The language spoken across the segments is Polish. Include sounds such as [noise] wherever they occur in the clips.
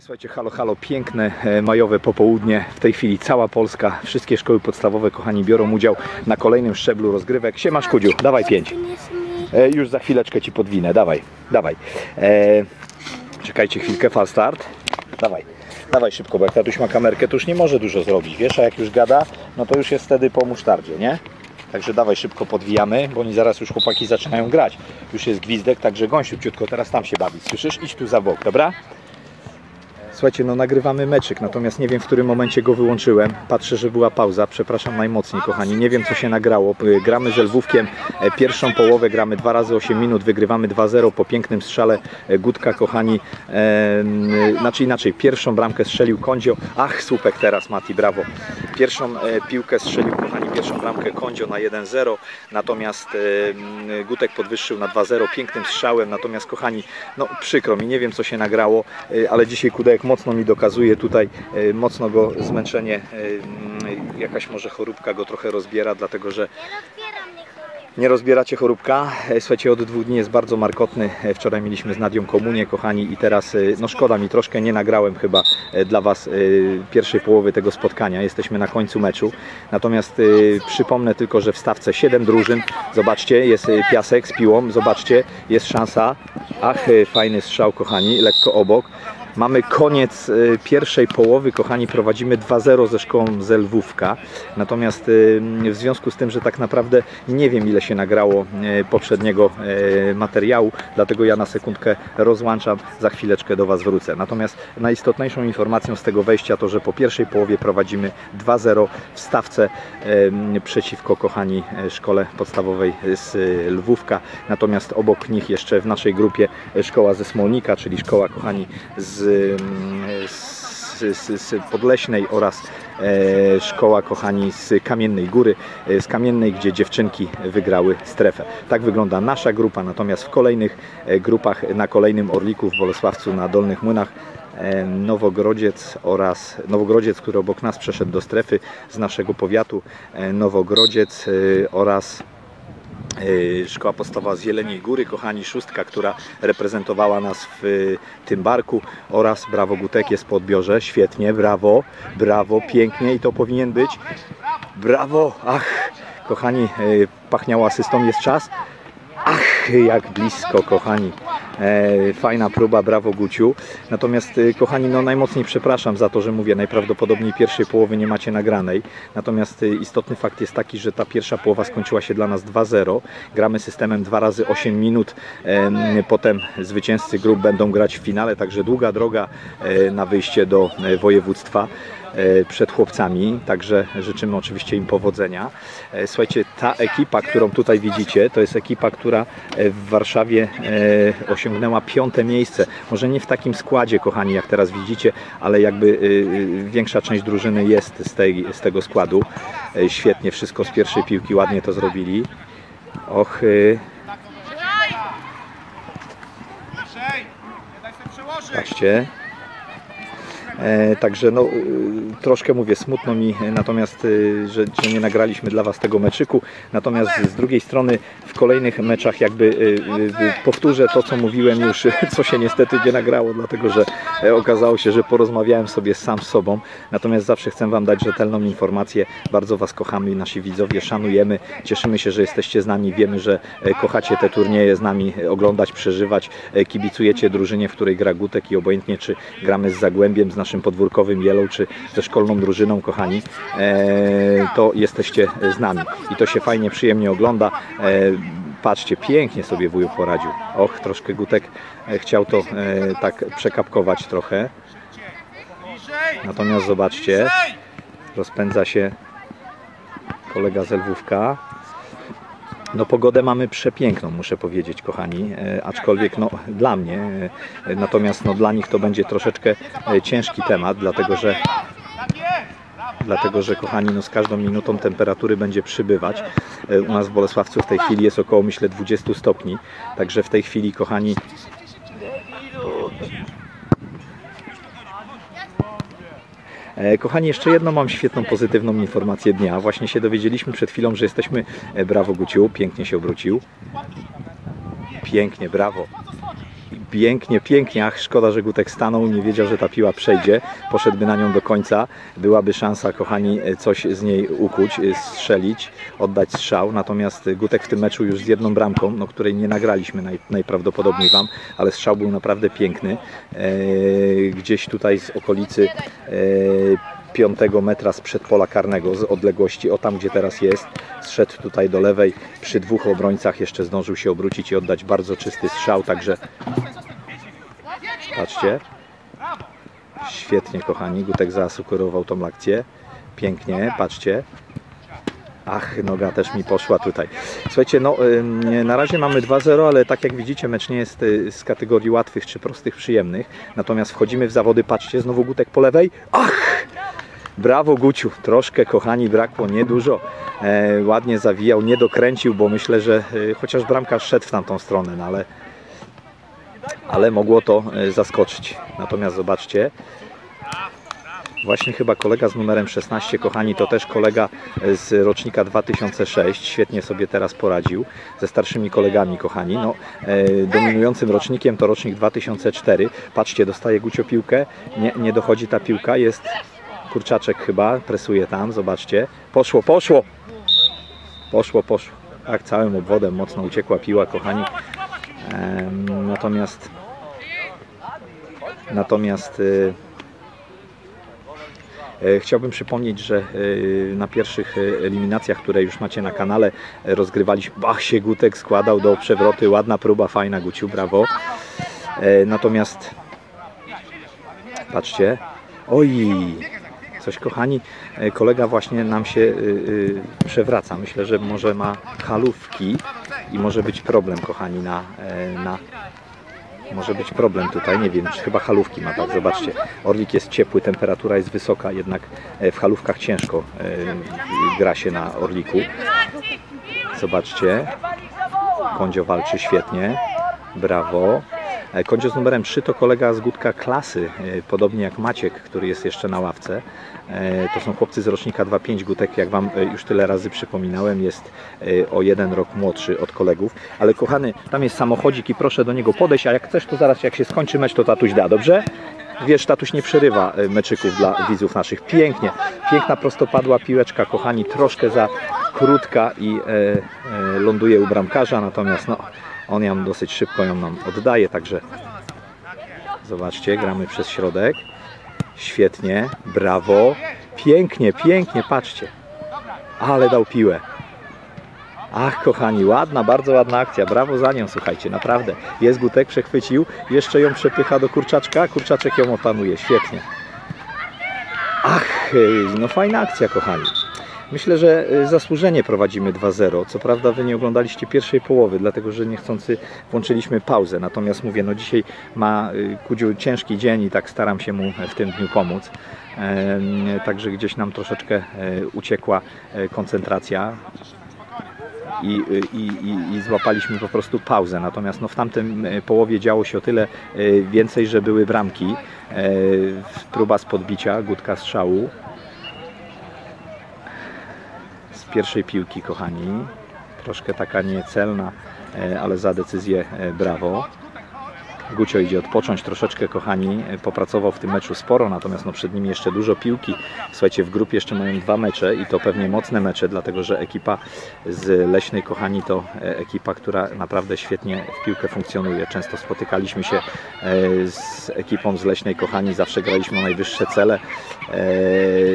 Słuchajcie, halo, halo, piękne e, majowe popołudnie. W tej chwili cała Polska, wszystkie szkoły podstawowe, kochani, biorą udział na kolejnym szczeblu rozgrywek. Siema Szkudziu, dawaj pięć. E, już za chwileczkę Ci podwinę, dawaj, dawaj. E, czekajcie chwilkę, fal start. Dawaj, dawaj szybko, bo jak tatuś ma kamerkę, to już nie może dużo zrobić, wiesz, a jak już gada, no to już jest wtedy po musztardzie, nie? Także dawaj szybko podwijamy, bo oni zaraz już chłopaki zaczynają grać. Już jest gwizdek, także goń szybciutko, teraz tam się bawić, słyszysz? Idź tu za bok, dobra? Słuchajcie, no nagrywamy meczyk, natomiast nie wiem w którym momencie go wyłączyłem. Patrzę, że była pauza. Przepraszam najmocniej, kochani. Nie wiem co się nagrało. Gramy z Lwówkiem e, pierwszą połowę, gramy 2 razy 8 minut, wygrywamy 2-0 po pięknym strzale e, Gutka, kochani. E, znaczy inaczej, pierwszą bramkę strzelił Kondzio. Ach, słupek teraz, Mati, brawo. Pierwszą piłkę strzelił, kochani, pierwszą bramkę Kondzio na 1-0. Natomiast Gutek podwyższył na 2-0 pięknym strzałem. Natomiast, kochani, no przykro mi, nie wiem co się nagrało, ale dzisiaj Kudek mocno mi dokazuje tutaj, e, mocno go zmęczenie, e, mm, jakaś może choróbka go trochę rozbiera, dlatego że nie rozbieracie choróbka. E, Słuchajcie, od dwóch dni jest bardzo markotny. Wczoraj mieliśmy z Nadią komunię, kochani, i teraz, no szkoda mi troszkę, nie nagrałem chyba dla Was pierwszej połowy tego spotkania. Jesteśmy na końcu meczu. Natomiast przypomnę tylko, że w stawce 7 drużyn. Zobaczcie, jest piasek z piłą. Zobaczcie, jest szansa. Ach, fajny strzał, kochani, lekko obok. Mamy koniec e, pierwszej połowy, kochani, prowadzimy 2-0 ze szkołą z Lwówka. Natomiast e, w związku z tym, że tak naprawdę nie wiem ile się nagrało e, poprzedniego materiału, dlatego ja na sekundkę rozłączam, za chwileczkę do Was wrócę. Natomiast najistotniejszą informacją z tego wejścia to, że po pierwszej połowie prowadzimy 2-0 w stawce przeciwko, kochani, szkole podstawowej z Lwówka. Natomiast obok nich jeszcze w naszej grupie szkoła ze Smolnika, czyli szkoła, kochani, z, z, z, z Podleśnej oraz e, szkoła, kochani, z Kamiennej Góry, e, z Kamiennej, gdzie dziewczynki wygrały strefę. Tak wygląda nasza grupa, natomiast w kolejnych e, grupach, na kolejnym Orliku w Bolesławcu na Dolnych Młynach e, Nowogrodziec oraz Nowogrodziec, który obok nas przeszedł do strefy z naszego powiatu, Nowogrodziec oraz Szkoła Podstawowa z Jeleniej Góry, kochani, szóstka, która reprezentowała nas w e, tym barku oraz Brawo Gutek jest po odbiorze, świetnie, brawo, brawo, pięknie i to powinien być, brawo, ach, kochani, e, pachniało asystą, jest czas, ach, jak blisko, kochani, E, fajna próba, brawo Guciu. Natomiast e, kochani, no najmocniej przepraszam za to, że mówię, najprawdopodobniej pierwszej połowy nie macie nagranej. Natomiast e, istotny fakt jest taki, że ta pierwsza połowa skończyła się dla nas 2-0. Gramy systemem 2 razy 8 minut. Em, Potem zwycięzcy grup będą grać w finale, także długa droga e, na wyjście do e, województwa e, przed chłopcami, także życzymy oczywiście im powodzenia. E, Słuchajcie, ta ekipa, którą tutaj widzicie, to jest ekipa, która e, w Warszawie e, osiągnęła piąte miejsce. Może nie w takim składzie, kochani, jak teraz widzicie, ale jakby e, e, większa część drużyny jest z, tej, z tego składu. E, Świetnie, wszystko z pierwszej piłki, ładnie to zrobili. Och, e, Patrzcie. E, także no, y, troszkę mówię, smutno mi e, natomiast, y, że, że nie nagraliśmy dla Was tego meczyku. Natomiast z drugiej strony w kolejnych meczach jakby y, powtórzę to, co mówiłem już, [laughs] co się niestety nie nagrało, dlatego że e, okazało się, że porozmawiałem sobie sam z sobą. Natomiast zawsze chcę Wam dać rzetelną informację. Bardzo Was kochamy, nasi widzowie, szanujemy. Cieszymy się, że jesteście z nami. Wiemy, że kochacie te turnieje z nami oglądać, przeżywać. Kibicujecie drużynie, w której gra Gutek i obojętnie czy gramy z Zagłębiem, z naszym podwórkowym Jelą, czy ze szkolną drużyną, kochani, e, to jesteście z nami. I to się fajnie, przyjemnie ogląda. E, Patrzcie, pięknie sobie wuju poradził. Och, troszkę Gutek e, chciał to tak przekapkować trochę. Natomiast zobaczcie, rozpędza się kolega z Lwówka. No pogodę mamy przepiękną, muszę powiedzieć, kochani, e, aczkolwiek no dla mnie, e, natomiast no dla nich to będzie troszeczkę e, ciężki temat, dlatego że dlatego że kochani, no z każdą minutą temperatury będzie przybywać. U nas w Bolesławcu w tej chwili jest około myślę 20 stopni, także w tej chwili kochani E, Kochani, jeszcze jedną mam świetną, pozytywną informację dnia. Właśnie się dowiedzieliśmy przed chwilą, że jesteśmy. e, Brawo Guciu, pięknie się obrócił. Pięknie, brawo. Pięknie, pięknie. Ach, szkoda, że Gutek stanął, nie wiedział, że ta piła przejdzie. Poszedłby na nią do końca. Byłaby szansa, kochani, coś z niej ukuć, strzelić, oddać strzał. Natomiast Gutek w tym meczu już z jedną bramką, no, której nie nagraliśmy naj, najprawdopodobniej Wam, ale strzał był naprawdę piękny. E, gdzieś tutaj z okolicy e, 5 metra z przedpola karnego, z odległości, o tam gdzie teraz jest, zszedł tutaj do lewej, przy dwóch obrońcach jeszcze zdążył się obrócić i oddać bardzo czysty strzał, także patrzcie, świetnie kochani, Gutek zaasukurował tą akcję, pięknie, patrzcie, Ach, noga też mi poszła tutaj. Słuchajcie, no na razie mamy 2-0, ale tak jak widzicie, mecz nie jest y, z kategorii łatwych czy prostych, przyjemnych. Natomiast wchodzimy w zawody, patrzcie, znowu Gutek po lewej. Ach! Brawo Guciu, troszkę kochani brakło, niedużo. E, ładnie zawijał, nie dokręcił, bo myślę, że e, chociaż bramkarz szedł w tamtą stronę, no ale, ale mogło to e, zaskoczyć. Natomiast zobaczcie, Właśnie chyba kolega z numerem 16, kochani, to też kolega z rocznika 2006. Świetnie sobie teraz poradził ze starszymi kolegami, kochani. No, e, dominującym rocznikiem to rocznik 2004. Patrzcie, dostaje Gucio piłkę, nie, nie dochodzi ta piłka, jest kurczaczek chyba, presuje tam, zobaczcie. Poszło, poszło! Poszło, poszło. Tak, całym obwodem mocno uciekła piła, kochani. Natomiast natomiast y, E, Chciałbym przypomnieć, że e, na pierwszych eliminacjach, które już macie na kanale, rozgrywaliśmy. Bach się Gutek składał do przewroty. Ładna próba, fajna Guciu, brawo. E, Natomiast patrzcie. Oj, coś kochani, e, kolega właśnie nam się y, y, przewraca. Myślę, że może ma halówki i może być problem, kochani, na, e, na może być problem tutaj, nie wiem, chyba halówki ma, tak, zobaczcie. Orlik jest ciepły, temperatura jest wysoka, jednak e, w halówkach ciężko e, gra się na Orliku. Zobaczcie, Kondzio walczy świetnie, brawo. E, Kondzio z numerem 3 to kolega z Gutka klasy, e, podobnie jak Maciek, który jest jeszcze na ławce. E, To są chłopcy z rocznika 2.5 Gutek, jak Wam już tyle razy przypominałem, jest o jeden rok młodszy od kolegów. Ale kochany, tam jest samochodzik i proszę do niego podejść, a jak chcesz, to zaraz jak się skończy mecz, to tatuś da, dobrze? Wiesz, tatuś nie przerywa meczyków dla widzów naszych. Pięknie, piękna prostopadła piłeczka, kochani, troszkę za krótka i e, e, ląduje u bramkarza, natomiast no, on ją dosyć szybko ją nam oddaje, także zobaczcie, gramy przez środek. Świetnie, brawo, pięknie, pięknie, patrzcie. Ale dał piłę. Ach, kochani, ładna, bardzo ładna akcja. Brawo za nią, słuchajcie, naprawdę. Jest Gutek, przechwycił, jeszcze ją przepycha do kurczaczka, kurczaczek ją opanuje, świetnie. Ach, no fajna akcja, kochani. Myślę, że y, zasłużenie prowadzimy 2-0. Co prawda wy nie oglądaliście pierwszej połowy, dlatego że niechcący włączyliśmy pauzę. Natomiast mówię, no dzisiaj ma y, Kudziu ciężki dzień i tak staram się mu w tym dniu pomóc. Także gdzieś nam troszeczkę e, uciekła e, koncentracja i, i, i, i złapaliśmy po prostu pauzę. Natomiast no, w tamtym e, połowie działo się o tyle więcej, że były bramki. Próba z podbicia, gutka strzału. Z pierwszej piłki, kochani. Troszkę taka niecelna, e, ale za decyzję e, brawo. Gucio idzie odpocząć troszeczkę, kochani. Popracował w tym meczu sporo, natomiast no przed nim jeszcze dużo piłki. Słuchajcie, w grupie jeszcze mają dwa mecze i to pewnie mocne mecze, dlatego że ekipa z Leśnej, kochani, to e, ekipa, która naprawdę świetnie w piłkę funkcjonuje. Często spotykaliśmy się e, z ekipą z Leśnej, kochani, zawsze graliśmy o najwyższe cele, e,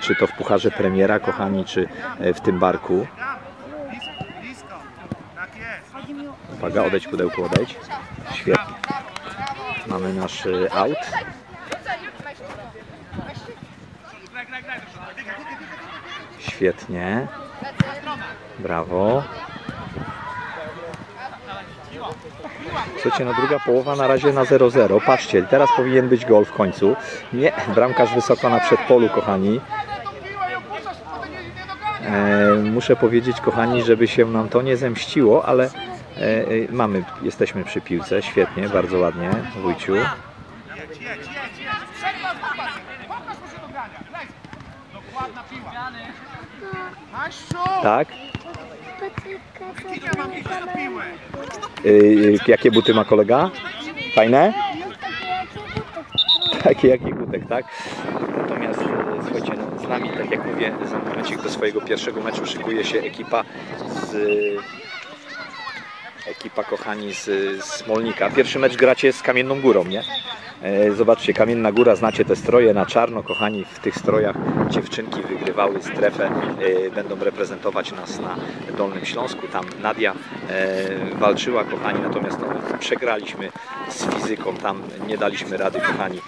czy to w Pucharze Premiera, kochani, czy w tym barku. Uwaga, odejdź pudełku, odejdź. Świetnie. Mamy nasz y, aut. Świetnie. Brawo. Słuchajcie, no druga połowa na razie na 0-0. Patrzcie, teraz powinien być gol w końcu. Nie, bramkarz wysoko na przedpolu, kochani. E, muszę powiedzieć, kochani, żeby się nam to nie zemściło, ale mamy, jesteśmy przy piłce. Świetnie, bardzo ładnie, Wójciu. Tak? E, jakie buty ma kolega? Fajne? Takie jak Gutek, tak? Natomiast e, słuchajcie, no, z nami, tak jak mówię, za momencik do swojego pierwszego meczu szykuje się ekipa z ekipa kochani z, z Smolnika. Pierwszy mecz gracie z Kamienną Górą, nie? E, Zobaczcie, Kamienna Góra, znacie te stroje na czarno, kochani, w tych strojach dziewczynki wygrywały strefę, e, będą reprezentować nas na Dolnym Śląsku. Tam Nadia e, walczyła, kochani, natomiast no, przegraliśmy z fizyką, tam nie daliśmy rady, kochani,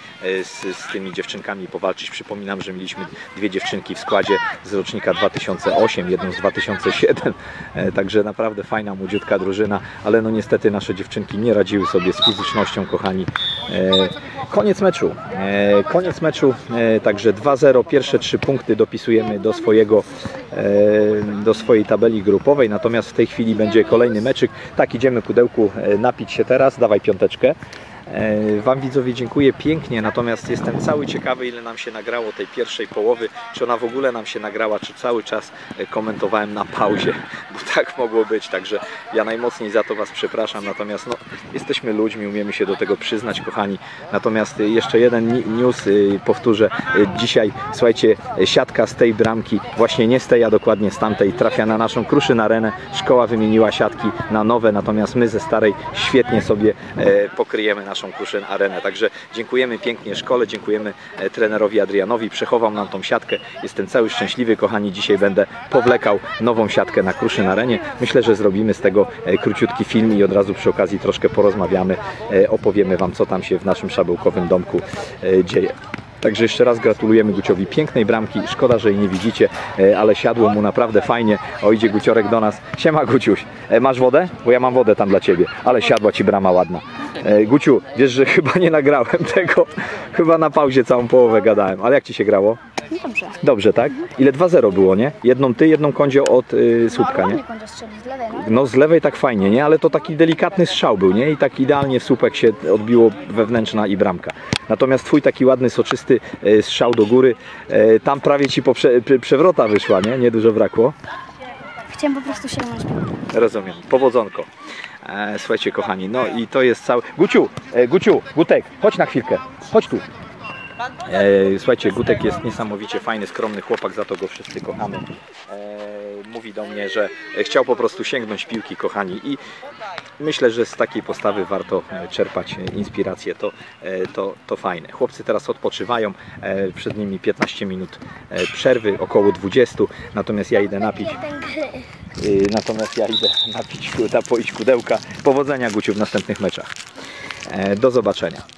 z, z tymi dziewczynkami powalczyć. Przypominam, że mieliśmy dwie dziewczynki w składzie z rocznika 2008, jedną z 2007, e, także naprawdę fajna, młodziutka drużyna, ale no niestety nasze dziewczynki nie radziły sobie z fizycznością, kochani. E, Koniec meczu. E, Koniec meczu, e, także 2-0. Pierwsze trzy punkty dopisujemy do, swojego, do swojej tabeli grupowej. Natomiast w tej chwili będzie kolejny meczyk. Tak, idziemy pudełku napić się teraz. Dawaj piąteczkę. E, Wam widzowie dziękuję pięknie, natomiast jestem cały ciekawy ile nam się nagrało tej pierwszej połowy, czy ona w ogóle nam się nagrała, czy cały czas e, komentowałem na pauzie, [laughs] bo tak mogło być, także ja najmocniej za to Was przepraszam, natomiast no, jesteśmy ludźmi, umiemy się do tego przyznać kochani, natomiast e, jeszcze jeden news, powtórzę, dzisiaj słuchajcie, siatka z tej bramki, właśnie nie z tej, a dokładnie z tamtej, trafia na naszą Kruszyn Arenę, szkoła wymieniła siatki na nowe, natomiast my ze starej świetnie sobie pokryjemy naszą Kruszyn Arenę. Także dziękujemy pięknie szkole, dziękujemy e, trenerowi Adrianowi. Przechował nam tą siatkę. Jestem cały szczęśliwy, kochani. Dzisiaj będę powlekał nową siatkę na Kruszyn Arenie. Myślę, że zrobimy z tego e, króciutki film i od razu przy okazji troszkę porozmawiamy. e, Opowiemy Wam, co tam się w naszym szabełkowym domku dzieje. Także jeszcze raz gratulujemy Guciowi pięknej bramki. Szkoda, że jej nie widzicie, e, ale siadło mu naprawdę fajnie. O, idzie Guciorek do nas. Siema Guciuś, E, masz wodę? Bo ja mam wodę tam dla Ciebie. Ale siadła Ci brama ładna. E, Guciu, wiesz, że [laughs] chyba nie nagrałem tego. Chyba na pauzie całą połowę gadałem. Ale jak Ci się grało? No dobrze. Dobrze, tak? Ile 2-0 było, nie? Jedną Ty, jedną Kondzio od y, słupka, nie? Kończę strzelić z lewej, no. No z lewej tak fajnie, nie? Ale to taki delikatny strzał był, nie? I tak idealnie w słupek się odbiło wewnętrzna i bramka. Natomiast twój taki ładny, soczysty e, strzał do góry, e, tam prawie ci po prze, prze- przewrota wyszła, nie? Niedużo brakło. Chciałem po prostu sięgnąć. Rozumiem. Powodzonko. E, słuchajcie, kochani, no i to jest cały... Guciu, e, Guciu, Gutek, chodź na chwilkę. Chodź tu. E, słuchajcie, Gutek jest niesamowicie fajny, skromny chłopak, za to go wszyscy kochamy. E, mówi do mnie, że chciał po prostu sięgnąć piłki, kochani, i myślę, że z takiej postawy warto e, czerpać inspirację. To, e, to, to fajne. Chłopcy teraz odpoczywają, e, przed nimi 15 minut e, przerwy, około 20, natomiast ja idę napić Natomiast ja idę napić, napoić kudełka. Powodzenia Guciu w następnych meczach. Do zobaczenia.